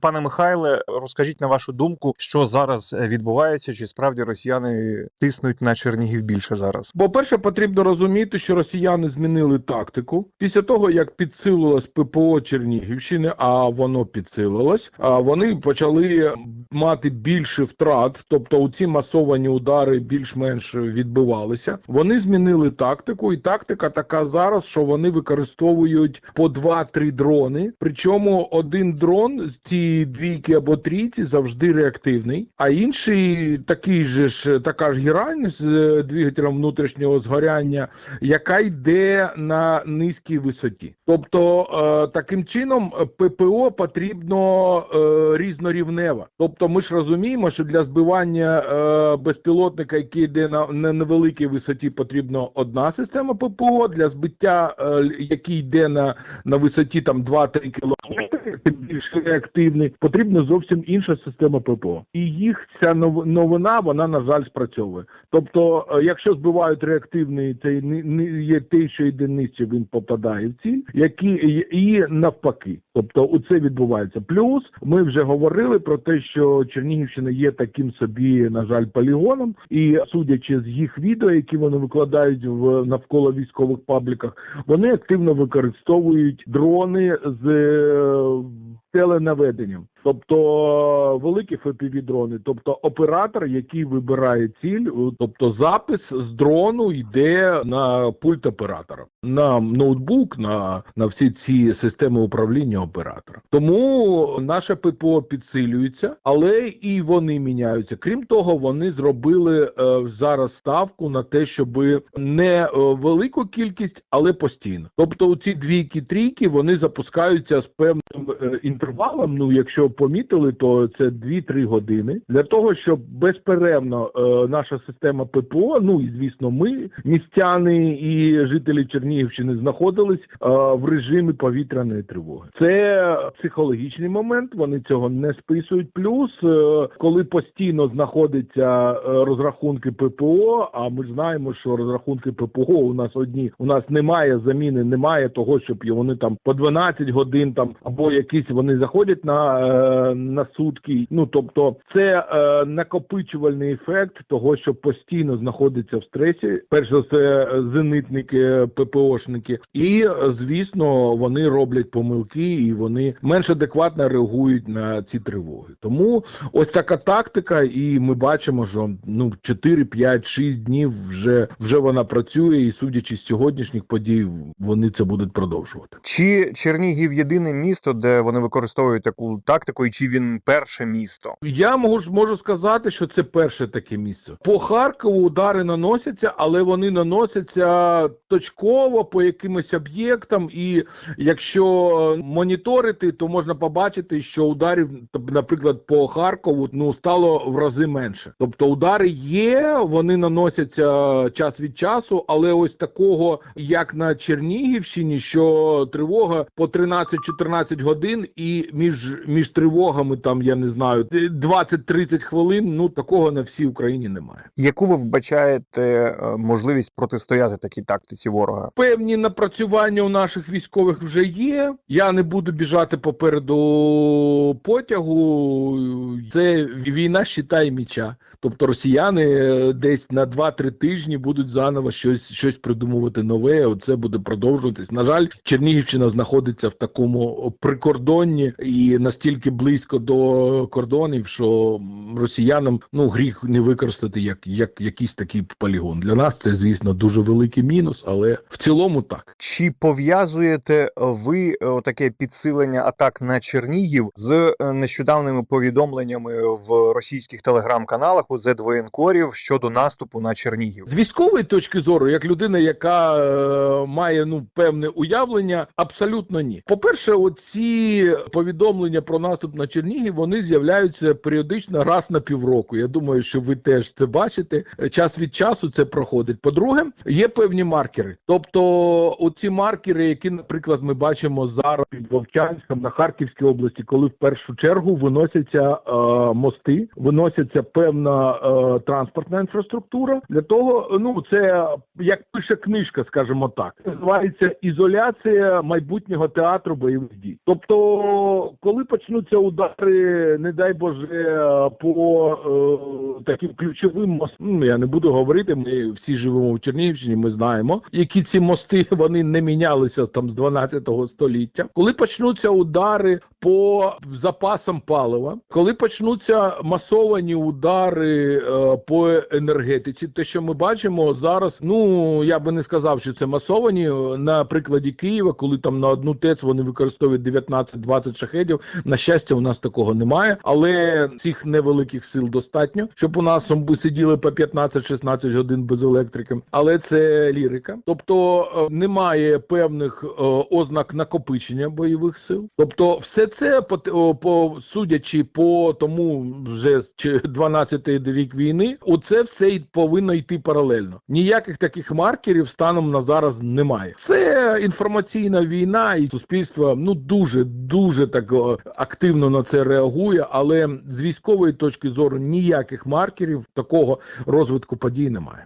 Пане Михайле, розкажіть на вашу думку, що зараз відбувається, чи справді росіяни тиснуть на Чернігів більше зараз? По-перше, потрібно розуміти, що росіяни змінили тактику після того, як підсилилось ППО Чернігівщини, а воно підсилилось. А вони почали мати більше втрат, тобто у ці масовані удари більш-менш відбивалися. Вони змінили тактику, і тактика така зараз, що вони використовують по 2-3 дрони. Причому один дрон з цієї двійки або трійці завжди реактивний, а інший такий же ж така ж гірань з е, двигателем внутрішнього згоряння, яка йде на низькій висоті. Тобто е, таким чином е, ППО потрібно різнорівнево. Тобто, ми ж розуміємо, що для збивання безпілотника, який йде на, невеликій висоті, потрібна одна система ППО. Для збиття, який йде на, на висоті там 2-3 кілометри, тим більш реактивний, потрібна зовсім інша система ППО. І їх ця нов- новина, вона на жаль спрацьовує. Тобто, е, якщо збивають реактивний, це ни- є те, що йде нижче, він попадає в ціль, які і- і навпаки. Тобто, у це відбувається. Плюс ми вже говорили про те, що Чернігівщина є таким собі, на жаль, полігоном, і судячи з їх відео, які вони викладають в навколо військових пабліках, вони активно використовують дрони з е, теленаведенням. Тобто великі fpv дрони, тобто оператор, який вибирає ціль, е, тобто запис з дрону йде на пульт оператора, на ноутбук, на, на всі ці системи управління оператора. Тому наше ППО підсилюється, але і вони міняються. Крім того, вони зробили е, зараз ставку на те, щоб не е, велику кількість, але постійно. Тобто, у ці двійки трійки вони запускаються з певним е, інтервалом. Ну, якщо помітили, то це 2-3 години для того, щоб безперервно е, наша система ППО, ну і звісно, ми, містяни і жителі Чернігівщини, знаходились е, в режимі повітряної тривоги. Це психологічний момент. Вони цього не списують. Плюс, е, коли постійно знаходяться е, розрахунки ППО, а ми знаємо, що розрахунки ППО у нас одні, у нас немає заміни, немає того, щоб вони там по 12 годин там або якісь вони заходять на, е, на сутки. Ну тобто, це е, накопичувальний ефект того, що постійно знаходиться в стресі. Перш за все, е, зенитники, ППОшники, і е, звісно, вони роблять помилки і вони менш адекватно реагують на ці тривоги. Тому ось така тактика, і ми бачимо, що ну 4, 5, 6 днів вже вже вона працює, і судячи з сьогоднішніх подій, вони це будуть продовжувати. Чи Чернігів єдине місто, де вони використовують таку тактику, і чи він перше місто? Я можу можу сказати, що це перше таке місце. По Харкову удари наносяться, але вони наносяться точково по якимось об'єктам. І якщо моніторити, то можна побачити, що ударів, наприклад, по Харкову ну стало в рази менше. Тобто удари є, вони наносяться час від часу, але ось такого, як на Чернігівщині, що тривога по 13-14 годин, і між між тривогами там я не знаю 20-30 хвилин. Ну такого на всій Україні немає. Яку ви вбачаєте е, можливість протистояти такій тактиці ворога? Певні напрацювання у наших військових вже є. Я не буду біжати попереду потягу. Це війна щита і міча. Тобто росіяни е, десь на 2-3 тижні будуть заново щось щось придумувати нове. Оце буде продовжуватись. На жаль, Чернігівщина знаходиться в такому прикордонні і настільки близько до кордонів, що росіянам ну гріх не використати як, як якийсь такий полігон. Для нас це, звісно, дуже великий мінус, але в цілому так. Чи пов'язуєте ви е, таке підсилення атак на Чернігів з е, нещодавними повідомленнями в російських телеграм-каналах у Z-воєнкорів щодо наступу на Чернігів? З військової точки зору, як людина, яка е, має ну певне уявлення, абсолютно ні. По-перше, оці повідомлення про наступ на Чернігів вони з'являються періодично раз на півроку. Я думаю, що ви теж це бачите. Час від часу це проходить. По-друге, є певні маркери. Тобто, оці маркери, які, наприклад, ми бачимо зараз під Вовчанськом на Харківській області, коли в першу чергу виносяться е, мости, виносяться певна транспортна інфраструктура. Для того, ну це як пише книжка, скажімо так, називається ізоляція майбутнього театру бойових дій. Тобто, коли почнуться удари, не дай Боже, по е, таким ключовим мостам, ну, я не буду говорити. Ми всі живемо в Чернігівщині. Ми знаємо, які ці мости вони не мінялися там з 12 століття. Коли почнуться удари по запасам палива, коли почнуться масовані удари е, по енергетиці, те, що ми бачимо зараз, ну я би не сказав, що це масовані е, на прикладі Києва, коли там на одну ТЕЦ вони використовують 19-20 шахедів. На щастя, у нас такого немає, але цих невеликих сил достатньо, щоб у нас сиділи по 15-16 годин без електрики. Але це лірика, тобто е, немає певних ознак накопичення бойових сил. Тобто, все це по, по судячи по тому, вже чи 12-й рік війни, оце все й повинно йти паралельно. Ніяких таких маркерів станом на зараз немає. Це інформаційна війна, і суспільство ну дуже дуже так активно на це реагує. Але з військової точки зору ніяких маркерів такого розвитку подій немає.